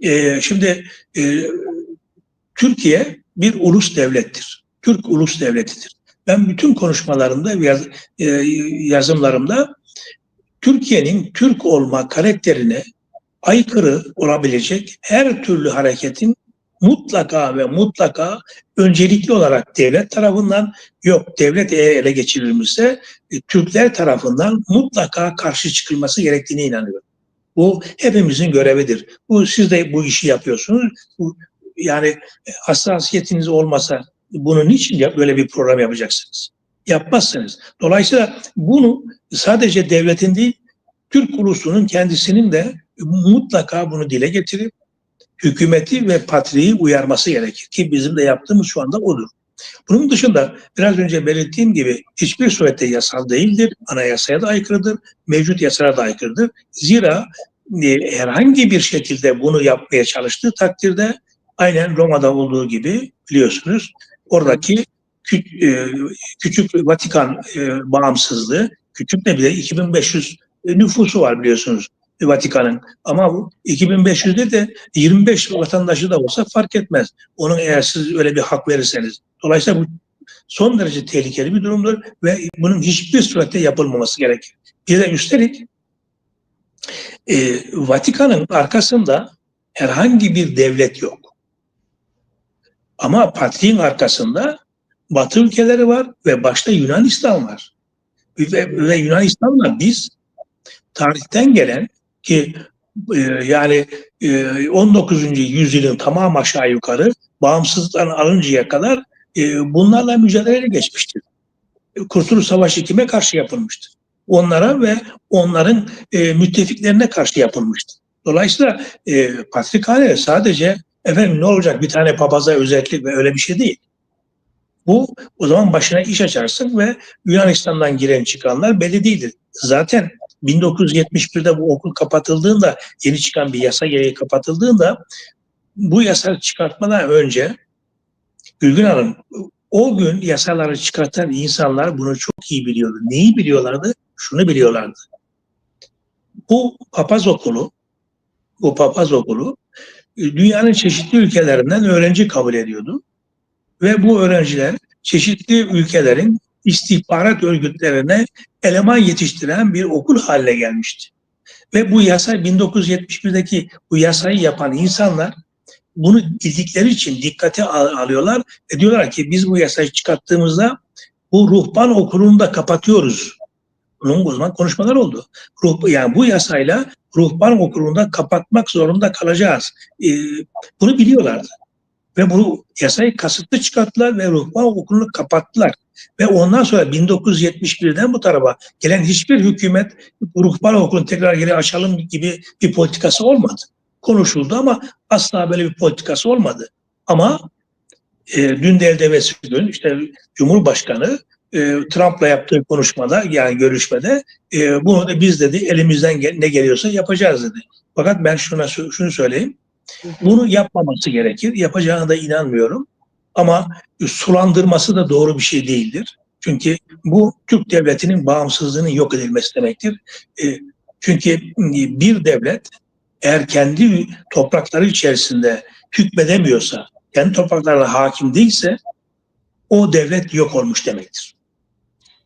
e, şimdi e, Türkiye bir ulus devlettir. Türk ulus devletidir. Ben bütün konuşmalarımda, yaz, e, yazımlarımda Türkiye'nin Türk olma karakterine aykırı olabilecek her türlü hareketin mutlaka ve mutlaka öncelikli olarak devlet tarafından yok devlet eğer ele geçirilmişse e, Türkler tarafından mutlaka karşı çıkılması gerektiğine inanıyorum. Bu hepimizin görevidir. Bu siz de bu işi yapıyorsunuz. Bu, yani e, hassasiyetiniz olmasa bunun niçin böyle bir program yapacaksınız? Yapmazsınız. Dolayısıyla bunu sadece devletin değil Türk ulusunun kendisinin de mutlaka bunu dile getirip hükümeti ve patriği uyarması gerekir ki bizim de yaptığımız şu anda odur. Bunun dışında biraz önce belirttiğim gibi hiçbir surette yasal değildir, anayasaya da aykırıdır, mevcut yasalara da aykırıdır. Zira e, herhangi bir şekilde bunu yapmaya çalıştığı takdirde aynen Roma'da olduğu gibi biliyorsunuz oradaki kü- e, küçük Vatikan e, bağımsızlığı, küçük ne bile 2500 nüfusu var biliyorsunuz Vatikan'ın. Ama bu 2500'de de 25 vatandaşı da olsa fark etmez. Onun eğer siz öyle bir hak verirseniz. Dolayısıyla bu son derece tehlikeli bir durumdur ve bunun hiçbir surette yapılmaması gerekir. Bir de üstelik e, Vatikan'ın arkasında herhangi bir devlet yok. Ama Patriğin arkasında Batı ülkeleri var ve başta Yunanistan var. Ve, ve Yunanistan'la biz tarihten gelen ki e, yani e, 19. yüzyılın tamamı aşağı yukarı bağımsızlıktan alıncaya kadar e, bunlarla mücadele geçmiştir. Kurtuluş Savaşı kime karşı yapılmıştır? Onlara ve onların e, müttefiklerine karşı yapılmıştır. Dolayısıyla e, Patrikhane sadece efendim ne olacak bir tane papaza özellik ve öyle bir şey değil. Bu o zaman başına iş açarsın ve Yunanistan'dan giren çıkanlar belli değildir. Zaten 1971'de bu okul kapatıldığında yeni çıkan bir yasa gereği kapatıldığında bu yasa çıkartmadan önce Gülgün Hanım o gün yasaları çıkartan insanlar bunu çok iyi biliyordu. Neyi biliyorlardı? Şunu biliyorlardı. Bu papaz okulu bu papaz okulu e, dünyanın çeşitli ülkelerinden öğrenci kabul ediyordu. Ve bu öğrenciler çeşitli ülkelerin istihbarat örgütlerine eleman yetiştiren bir okul haline gelmişti. Ve bu yasa 1971'deki bu yasayı yapan insanlar bunu bildikleri için dikkate al- alıyorlar ve diyorlar ki biz bu yasayı çıkarttığımızda bu ruhban okulunu da kapatıyoruz. Bunun o zaman konuşmalar oldu. Ruh, yani bu yasayla ruhban okulunu da kapatmak zorunda kalacağız. Ee, bunu biliyorlardı. Ve bu yasayı kasıtlı çıkarttılar ve ruhban okulunu kapattılar. Ve ondan sonra 1971'den bu tarafa gelen hiçbir hükümet ruhban okulunu tekrar geri açalım gibi bir politikası olmadı. Konuşuldu ama asla böyle bir politikası olmadı. Ama e, dün de elde gün işte Cumhurbaşkanı e, Trump'la yaptığı konuşmada yani görüşmede e, bunu da biz dedi elimizden ne geliyorsa yapacağız dedi. Fakat ben şuna şunu söyleyeyim. Bunu yapmaması gerekir. Yapacağına da inanmıyorum. Ama sulandırması da doğru bir şey değildir. Çünkü bu Türk devletinin bağımsızlığının yok edilmesi demektir. E, çünkü bir devlet eğer kendi toprakları içerisinde hükmedemiyorsa, kendi topraklarına hakim değilse o devlet yok olmuş demektir.